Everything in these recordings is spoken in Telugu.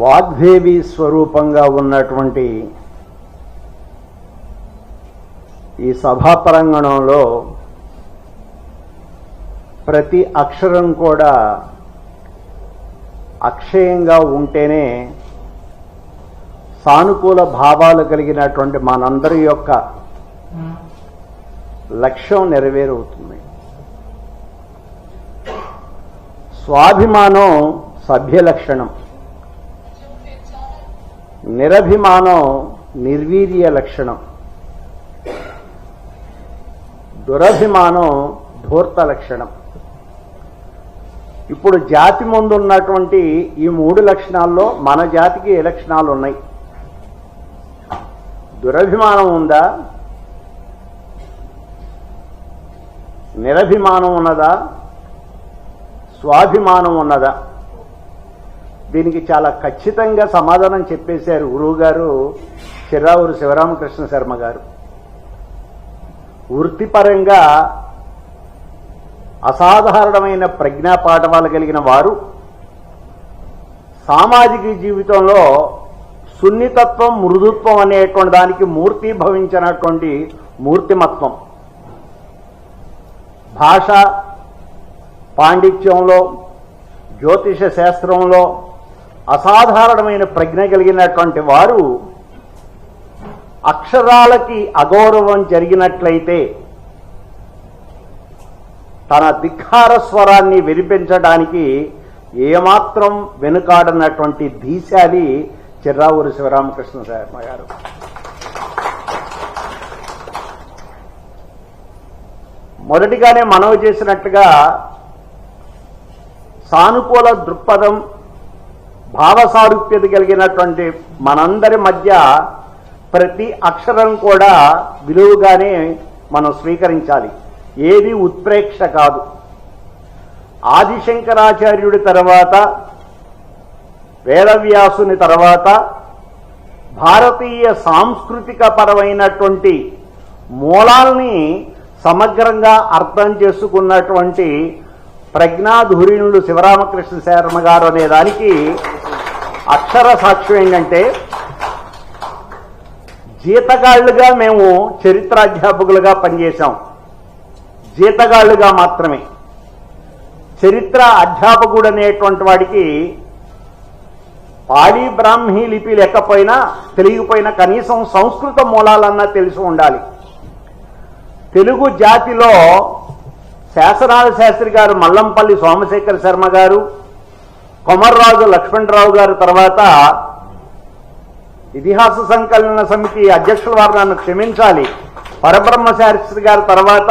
వాగ్దేవి స్వరూపంగా ఉన్నటువంటి ఈ సభా ప్రాంగణంలో ప్రతి అక్షరం కూడా అక్షయంగా ఉంటేనే సానుకూల భావాలు కలిగినటువంటి మనందరి యొక్క లక్ష్యం నెరవేరవుతుంది. స్వాభిమానం సభ్య లక్షణం నిరభిమానం నిర్వీర్య లక్షణం. దురభిమానం ధూర్త లక్షణం. ఇప్పుడు జాతి ముందు ఉన్నటువంటి ఈ మూడు లక్షణాల్లో మన జాతికి ఏ లక్షణాలు ఉన్నాయి? దురభిమానం ఉందా? నిరభిమానం ఉన్నదా? స్వాభిమానం ఉన్నదా? దీనికి చాలా ఖచ్చితంగా సమాధానం చెప్పేశారు గురువు గారు చిర్రావూరు శివరామకృష్ణ శర్మ గారు. వృత్తిపరంగా అసాధారణమైన ప్రజ్ఞా పాఠవాలు కలిగిన వారు సామాజిక జీవితంలో సున్నితత్వం మృదుత్వం అనేటువంటి దానికి మూర్తి భవించినటువంటి మూర్తిమత్వం. భాష పాండిత్యంలో జ్యోతిష శాస్త్రంలో అసాధారణమైన ప్రజ్ఞ కలిగినటువంటి వారు అక్షరాలకి అగౌరవం జరిగినట్లయితే తన ధిక్కార స్వరాన్ని వినిపించడానికి ఏమాత్రం వెనుకాడనటువంటి ధీశాలి చిర్రావూరి శివరామకృష్ణ శర్మ గారు. మొదటిగానే మనవి చేసినట్టుగా సానుకూల దృక్పథం భావసారూప్యత కలిగినటువంటి మనందరి మధ్య ప్రతి అక్షరం కూడా విలువగానే మనం స్వీకరించాలి. ఏది ఉత్ప్రేక్ష కాదు. ఆదిశంకరాచార్యుడి తర్వాత వేదవ్యాసుని తర్వాత భారతీయ సాంస్కృతిక పరమైనటువంటి మూలాల్ని సమగ్రంగా అర్థం చేసుకున్నటువంటి ప్రజ్ఞాధురీణుడు శివరామకృష్ణ శర్మ గారు అనే దానికి అక్షర సాక్ష్యం ఏంటంటే జీతగాళ్ళుగా మేము చరిత్రాధ్యాపకులుగా పనిచేశాం. జీతగాళ్ళుగా మాత్రమే. చరిత్ర అధ్యాపకుడు అనేటువంటి వాడికి పాడి బ్రాహ్మీ లిపి లేకపోయినా తెలియకపోయినా కనీసం సంస్కృత మూలాలన్నా తెలిసి ఉండాలి. తెలుగు జాతిలో శాసనాల శాస్త్రి గారు మల్లంపల్లి సోమశేఖర శర్మ గారు కొమర్రాజు లక్ష్మణరావు గారు తర్వాత ఇతిహాస సంకలన సమితి అధ్యక్షుల వారు నన్ను క్షమించాలి. పరబ్రహ్మ శాస్త్రి గారి తర్వాత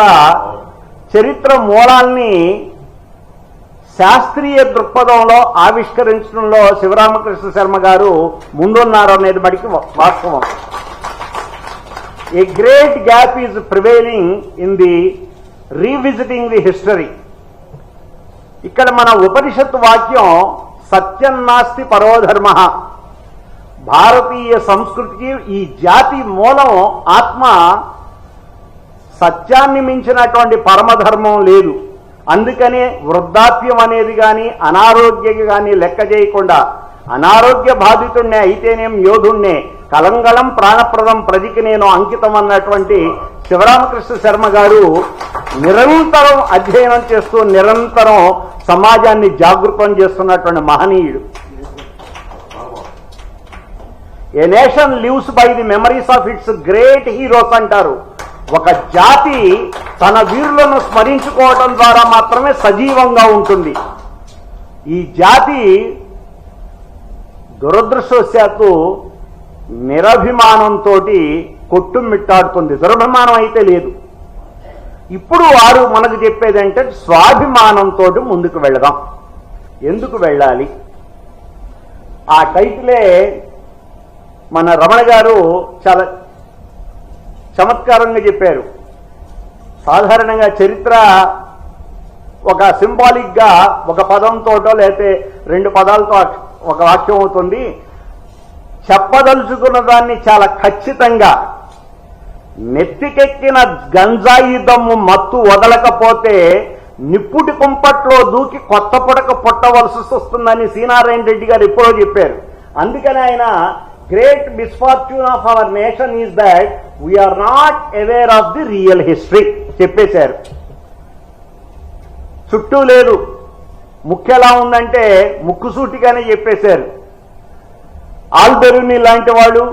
చరిత్ర మూలాల్ని శాస్త్రీయ దృక్పథంలో ఆవిష్కరించడంలో శివరామకృష్ణ శర్మ గారు ముందున్నారు అనేది బడికి వాస్తవం. A great gap is prevailing in the revisiting the history ఇక్కడ మన ఉపనిషత్తు వాక్యం సత్యం నాస్తి పరోధర్మ భారతీయ సంస్కృతికి ఈ జాతి మూలం ఆత్మ సత్యాన్ని మించినటువంటి పరమధర్మం లేదు. అందుకనే వృద్ధాప్యం అనేది కానీ అనారోగ్యం కానీ లెక్క చేయకుండా అనారోగ్య బాధితుణ్ణే అయితేనేం యోధుణ్ణే కలంగళం ప్రాణప్రదం ప్రజకి నేను అంకితం అన్నటువంటి శివరామకృష్ణ శర్మ గారు నిరంతరం అధ్యయనం చేస్తూ నిరంతరం సమాజాన్ని జాగృతం చేస్తున్నటువంటి మహనీయుడు. A nation lives by the memories of its great heroes అంటారు. ఒక జాతి తన వీరులను స్మరించుకోవడం ద్వారా మాత్రమే సజీవంగా ఉంటుంది. ఈ జాతి దురదృష్టవశాత్తు నిరభిమానంతో కొట్టుమిట్టాడుతుంది. దురభిమానం అయితే లేదు. ఇప్పుడు వారు మనకు చెప్పేది అంటే స్వాభిమానంతో ముందుకు వెళదాం. ఎందుకు వెళ్ళాలి? ఆ టైటిలే మన రమణ గారు చాలా చమత్కారంగా చెప్పారు. సాధారణంగా చరిత్ర ఒక సింబాలిక్గా ఒక పదంతోటో లేకపోతే రెండు పదాలతో ఒక వాక్యం అవుతుంది. చెప్పదలుచుకున్న దాన్ని చాలా ఖచ్చితంగా నెత్తికెక్కిన గంజాయి దమ్ము మత్తు వదలకపోతే నిప్పుటి కుంపట్లో దూకి కొత్త పుడక పుట్టవలసి వస్తుందని సీనారాయణ రెడ్డి గారు ఎప్పుడో చెప్పారు. అందుకని ఆయన great misfortune of our nation is that we are not aware of the real history చెప్పేశారు. చుట్టూ లేదు. ముక్కు ఎలా ఉందంటే ముక్కుసూటిగానే చెప్పేశారు. ఆల్బెరుని లాంటి వాళ్ళు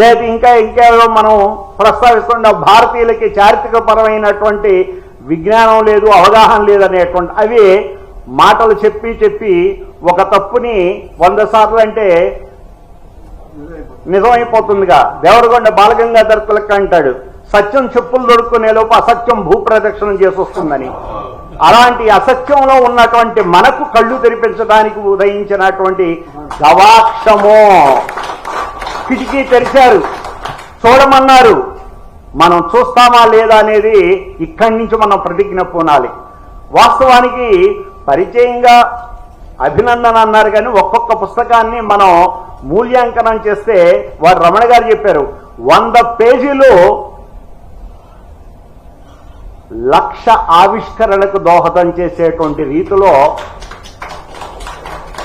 లేదు ఇంకా ఇంకేదో మనం ప్రస్తావిస్తున్న భారతీయులకి చారిత్రక పరమైనటువంటి విజ్ఞానం లేదు అవగాహన లేదు అనేటువంటి అవి మాటలు చెప్పి చెప్పి ఒక తప్పుని వంద సార్లు అంటే నిజమైపోతుందిగా. దేవరగొండ బాలగంగాధర్ తిలక్ అంటాడు సత్యం చెప్పులు దొరుకునే లోపు అసత్యం భూప్రదక్షిణం చేసి వస్తుందని అలాంటి అసత్యంలో ఉన్నటువంటి మనకు కళ్ళు తెరిపించడానికి ఉదయించినటువంటి గవాక్షమో. కిటికీ తెరిచారు. చూడమన్నారు. మనం చూస్తామా లేదా అనేది ఇక్కడి నుంచి మనం ప్రతిజ్ఞ పోనాలి. వాస్తవానికి పరిచయంగా అభినందన అన్నారు కానీ ఒక్కొక్క పుస్తకాన్ని మనం మూల్యాంకనం చేస్తే వారు రమణ గారు చెప్పారు. వంద పేజీలు లక్ష ఆవిష్కరణకు దోహదం చేసేటువంటి రీతిలో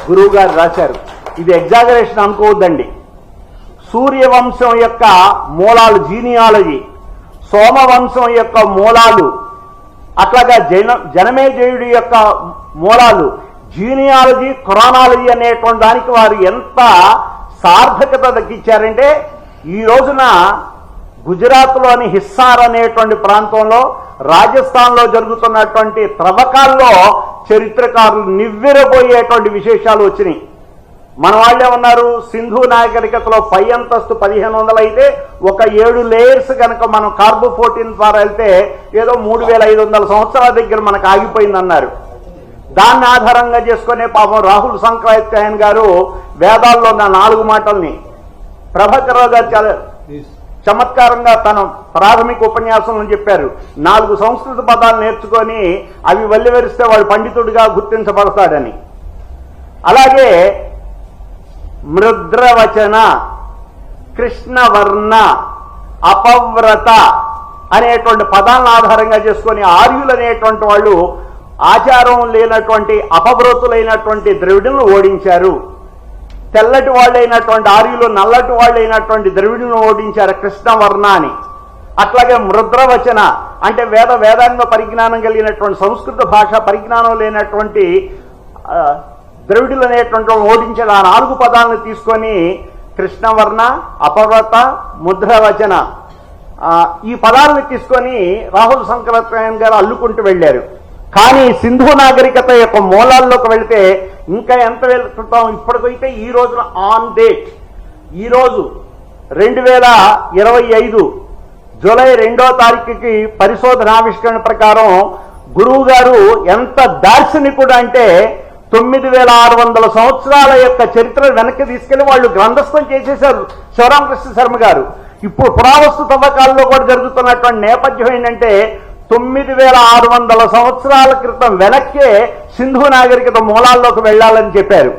గురువు గారు రాశారు. ఇది ఎగ్జాగరేషన్ అనుకోవద్దండి. సూర్యవంశం యొక్క మూలాలు జీనియాలజీ సోమవంశం యొక్క మూలాలు అట్లాగా జన జనమేజయుడి యొక్క మూలాలు జీనియాలజీ క్రానాలజీ అనేటువంటి దానికి వారు ఎంత సార్థకత దక్కించారంటే ఈ రోజున గుజరాత్లోని హిస్సార్ అనేటువంటి ప్రాంతంలో రాజస్థాన్లో జరుగుతున్నటువంటి త్రవ్వకాల్లో చరిత్రకారులు నివ్వెరబోయేటువంటి విశేషాలు వచ్చినాయి. మన వాళ్ళే ఉన్నారు సింధు నాగరికతలో పై అంతస్తు పదిహేను వందలు అయితే ఒక ఏడు లేయర్స్ కనుక మనం కార్బో ఫోర్టీన్ ద్వారా వెళ్తే ఏదో మూడు వేల ఐదు వందల సంవత్సరాల దగ్గర మనకు ఆగిపోయిందన్నారు. దాన్ని ఆధారంగా చేసుకునే పాపం రాహుల్ సంక్రాంతి గారు వేదాల్లో ఉన్న నాలుగు మాటల్ని ప్రభాకర్ గారు చాలా చమత్కారంగా తన ప్రాథమిక ఉపన్యాసంలో చెప్పారు. నాలుగు సంస్కృత పదాలు నేర్చుకొని అవి వల్లివరిస్తే వాడు పండితుడిగా గుర్తించబడతాడని. అలాగే మృద్రవచన కృష్ణవర్ణ అపవ్రత అనేటువంటి పదాలను ఆధారంగా చేసుకొని ఆర్యులు అనేటువంటి వాళ్ళు ఆచారం లేనటువంటి అపవ్రతులైనటువంటి ద్రవిడులను ఓడించారు. తెల్లటి వాళ్ళైనటువంటి ఆర్యులు నల్లటి వాళ్ళైనటువంటి ద్రవిడును ఓడించారు కృష్ణవర్ణ అని అట్లాగే మృద్రవచన అంటే వేద వేదాంగ పరిజ్ఞానం కలిగినటువంటి సంస్కృత భాష పరిజ్ఞానం లేనటువంటి ద్రవిడులు అనేటువంటి వాళ్ళని ఓడించిన ఆ నాలుగు పదాలను తీసుకొని కృష్ణవర్ణ అపవ్రత ముద్రవచన ఈ పదాలను తీసుకొని రాహుల్ శంకరాచార్య గారు అల్లుకుంటూ వెళ్ళారు. కానీ సింధు నాగరికత యొక్క మూలాల్లోకి వెళితే ఇంకా ఎంత వెళ్తుంటాం? ఇప్పటికైతే ఈ రోజున ఆన్ డేట్ ఈరోజు రెండు వేల ఇరవై ఐదు జూలై రెండో తారీఖుకి పరిశోధన ఆవిష్కరణ ప్రకారం గురువు గారు ఎంత దార్శనికుడు అంటే తొమ్మిది వేల ఆరు వందల సంవత్సరాల యొక్క చరిత్ర వెనక్కి తీసుకెళ్ళి వాళ్ళు గ్రంథస్థం చేసేశారు శివరామకృష్ణ శర్మ గారు. ఇప్పుడు పురావస్తు తవ్వకాల్లో కూడా జరుగుతున్నటువంటి నేపథ్యం ఏంటంటే తొమ్మిది వేల ఆరు వందల సంవత్సరాల క్రితం వెనక్కే సింధు నాగరికత మూలాల్లోకి వెళ్ళాలని చెప్పారు.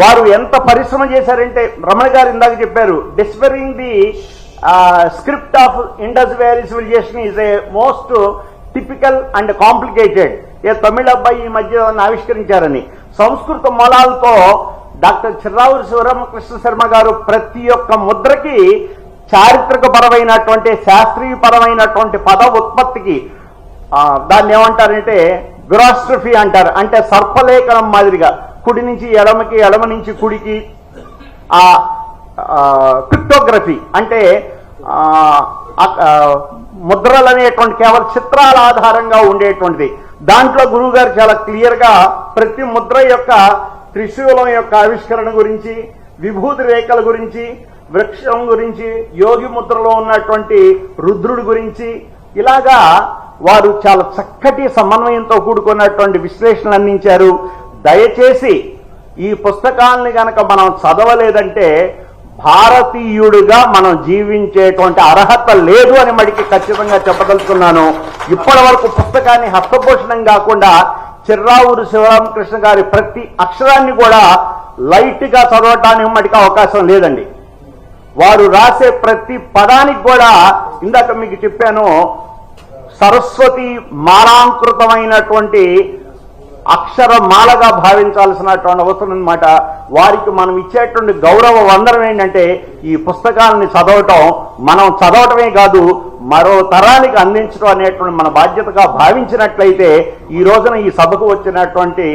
వారు ఎంత పరిశ్రమ చేశారంటే రమణ గారు ఇందాక చెప్పారు deciphering the script of Indus valley civilization is a most typical and complicated a తమిళ అబ్బాయి ఈ మధ్య ఆవిష్కరించారని. సంస్కృత మూలాలతో డాక్టర్ చిర్రావురి శివరామకృష్ణ శర్మ గారు ప్రతి ఒక్క ముద్రకి చారిత్రక పరమైనటువంటి శాస్త్రీయ పరమైనటువంటి పద ఉత్పత్తికి దాన్ని ఏమంటారంటే గ్రాస్ట్రఫీ అంటారు. అంటే సర్పలేఖనం మాదిరిగా. కుడి నుంచి ఎడమకి ఎడమ నుంచి కుడికి ఆ క్రిప్టోగ్రఫీ. అంటే ముద్రలు అనేటువంటి కేవలం చిత్రాల ఆధారంగా ఉండేటువంటిది. దాంట్లో గురువుగారు చాలా క్లియర్గా ప్రతి ముద్ర యొక్క త్రిశూలం యొక్క ఆవిష్కరణ గురించి విభూతి రేఖల గురించి వృక్షం గురించి యోగి ముద్రలో ఉన్నటువంటి రుద్రుడి గురించి ఇలాగా వారు చాలా చక్కటి సమన్వయంతో కూడుకున్నటువంటి విశ్లేషణలు అందించారు. దయచేసి ఈ పుస్తకాలని కనుక మనం చదవలేదంటే భారతీయుడిగా మనం జీవించేటువంటి అర్హత లేదు అని మడికి ఖచ్చితంగా చెప్పదలుచుకున్నాను. ఇప్పటి వరకు పుస్తకాన్ని హస్తపోషణం కాకుండా చిర్రావూరు శివరామకృష్ణ గారి ప్రతి అక్షరాన్ని కూడా లైట్గా చదవటానికి మటుకు అవకాశం లేదండి. వారు రాసే ప్రతి పదానికి కూడా ఇందాక మీకు చెప్పాను సరస్వతి మాలాంకృతమైనటువంటి అక్షరమాలగా భావించాల్సినటువంటి అవసరం అనమాట వారికి మనం ఇచ్చేటువంటి గౌరవ వందనం ఏంటంటే ఈ పుస్తకాలని చదవటం మనం చదవటమే కాదు మరో తరానికి అందించడం అనేటువంటి మన బాధ్యతగా భావించినట్లయితే ఈ రోజున ఈ సభకు వచ్చినటువంటి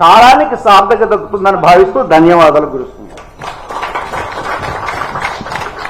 కాలానికి సార్థక దక్కుతుందని భావిస్తూ ధన్యవాదాలు గురుస్తుంది